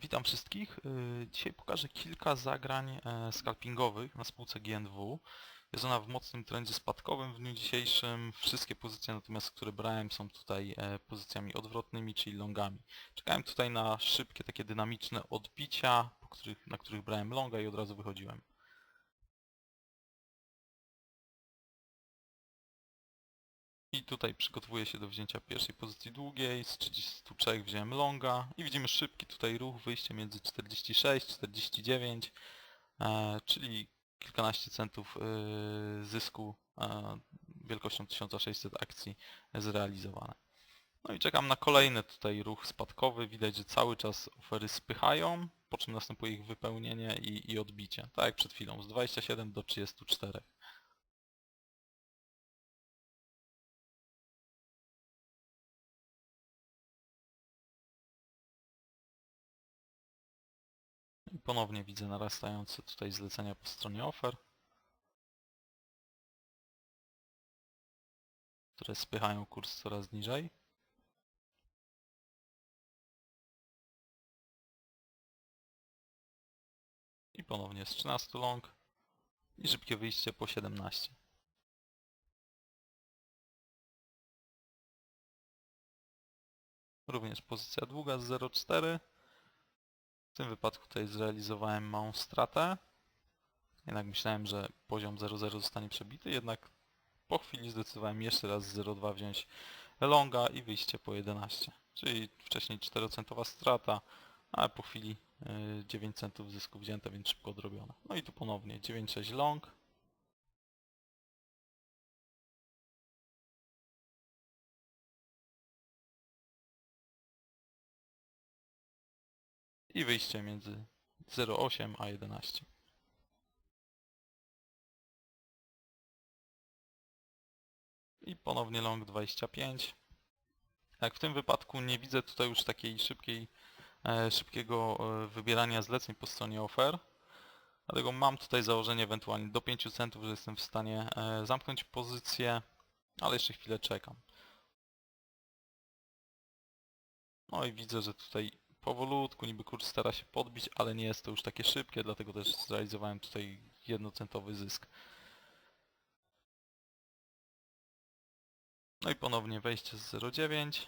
witam wszystkich. Y, Dzisiaj pokażę kilka zagrań e, scalpingowych na spółce GNW. Jest ona w mocnym trendzie spadkowym w dniu dzisiejszym. Wszystkie pozycje natomiast, które brałem są tutaj e, pozycjami odwrotnymi, czyli longami. Czekałem tutaj na szybkie, takie dynamiczne odbicia, na których brałem longa i od razu wychodziłem. I tutaj przygotowuję się do wzięcia pierwszej pozycji długiej, z 33 wziąłem longa i widzimy szybki tutaj ruch, wyjście między 46 49, e, czyli kilkanaście centów e, zysku e, wielkością 1600 akcji zrealizowane. No i czekam na kolejny tutaj ruch spadkowy, widać, że cały czas ofery spychają, po czym następuje ich wypełnienie i, i odbicie, tak jak przed chwilą, z 27 do 34. ponownie widzę narastające tutaj zlecenia po stronie offer, które spychają kurs coraz niżej. I ponownie z 13 long i szybkie wyjście po 17. Również pozycja długa z 0,4. Tym wypadku tutaj zrealizowałem małą stratę. Jednak myślałem, że poziom 0,0 zostanie przebity, jednak po chwili zdecydowałem jeszcze raz z 0,2 wziąć longa i wyjście po 11. Czyli wcześniej 4% strata, a po chwili yy, 9 centów zysku wzięte, więc szybko odrobione. No i tu ponownie 9,6 long. I wyjście między 0,8 a 11. I ponownie long 25. Jak w tym wypadku nie widzę tutaj już takiej szybkiej, e, szybkiego e, wybierania zleceń po stronie offer. Dlatego mam tutaj założenie ewentualnie do 5 centów, że jestem w stanie e, zamknąć pozycję, ale jeszcze chwilę czekam. No i widzę, że tutaj powolutku niby kurs stara się podbić, ale nie jest to już takie szybkie, dlatego też zrealizowałem tutaj jednocentowy zysk. No i ponownie wejście z 0,9.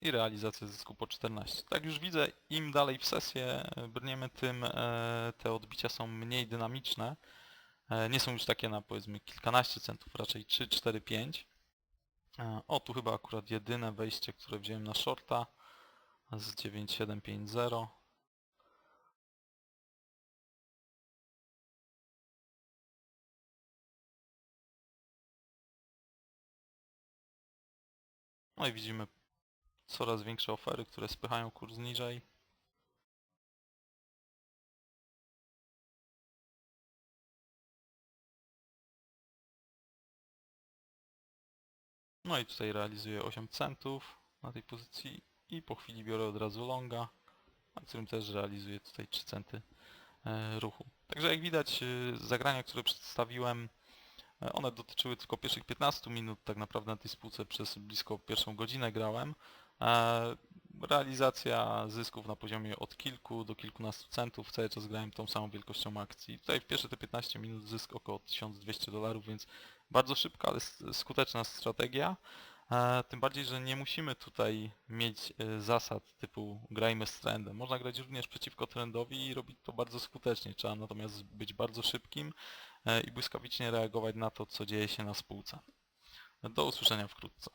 I realizacja zysku po 14. Tak już widzę, im dalej w sesję brniemy, tym e, te odbicia są mniej dynamiczne. E, nie są już takie na powiedzmy kilkanaście centów, raczej 3, 4, 5. E, o, tu chyba akurat jedyne wejście, które wziąłem na shorta z 9750. No i widzimy coraz większe ofery, które spychają kurs niżej. No i tutaj realizuję 8 centów na tej pozycji i po chwili biorę od razu longa, na którym też realizuję tutaj 3 centy e, ruchu. Także jak widać e, zagrania, które przedstawiłem, e, one dotyczyły tylko pierwszych 15 minut, tak naprawdę na tej spółce przez blisko pierwszą godzinę grałem. Realizacja zysków na poziomie od kilku do kilkunastu centów, cały czas grałem tą samą wielkością akcji. Tutaj w pierwsze te 15 minut zysk około 1200 dolarów, więc bardzo szybka, ale skuteczna strategia. Tym bardziej, że nie musimy tutaj mieć zasad typu grajmy z trendem. Można grać również przeciwko trendowi i robić to bardzo skutecznie. Trzeba natomiast być bardzo szybkim i błyskawicznie reagować na to, co dzieje się na spółce. Do usłyszenia wkrótce.